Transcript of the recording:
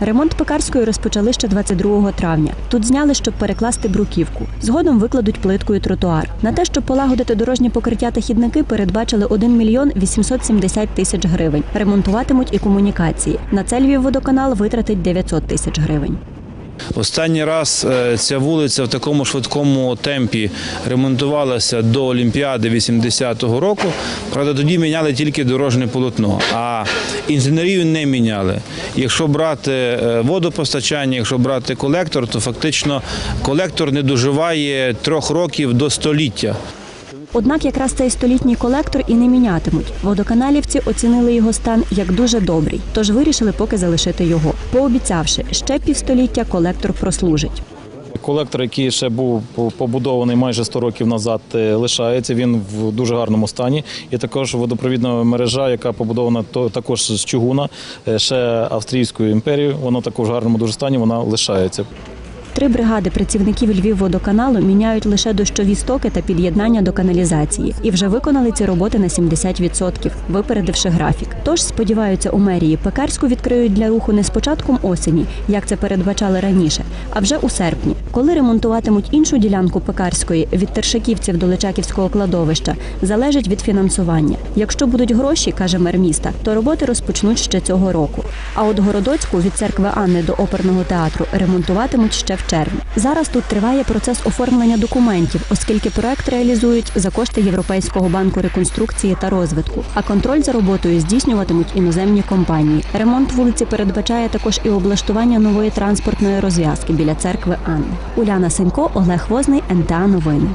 Ремонт пекарської розпочали ще 22 травня. Тут зняли, щоб перекласти бруківку. Згодом викладуть плиткою тротуар. На те, щоб полагодити дорожні покриття та хідники, передбачили 1 мільйон 870 тисяч гривень. Ремонтуватимуть і комунікації. На це Львівводоканал витратить 900 тисяч гривень. Останній раз е, ця вулиця в такому швидкому темпі ремонтувалася до Олімпіади 80-го року. Правда, тоді міняли тільки дорожнє полотно, а інженерію не міняли. Якщо брати е, водопостачання, якщо брати колектор, то фактично колектор не доживає трьох років до століття. Однак якраз цей столітній колектор і не мінятимуть. Водоканалівці оцінили його стан як дуже добрий, тож вирішили поки залишити його, пообіцявши, ще півстоліття колектор прослужить. Колектор, який ще був побудований майже 100 років назад, е, лишається. Він в дуже гарному стані. І також водопровідна мережа, яка побудована також з чугуна, е, ще Австрійською імперією. Вона також в гарному дуже стані, вона лишається. Три бригади працівників Львівводоканалу міняють лише дощові стоки та під'єднання до каналізації і вже виконали ці роботи на 70%, випередивши графік. Тож сподіваються у мерії пекарську відкриють для руху не з початком осені, як це передбачали раніше, а вже у серпні, коли ремонтуватимуть іншу ділянку пекарської від Тершаківців до Личаківського кладовища, залежить від фінансування. Якщо будуть гроші, каже мер міста, то роботи розпочнуть ще цього року. А от Городоцьку від церкви Анни до оперного театру ремонтуватимуть ще в червні. Зараз тут триває процес оформлення документів, оскільки проект реалізують за кошти Європейського банку реконструкції та розвитку. А контроль за роботою здійснюватимуть іноземні компанії. Ремонт вулиці передбачає також і облаштування нової транспортної розв'язки біля церкви Анни. Уляна Сенько, Олег Возний, НТА Новини.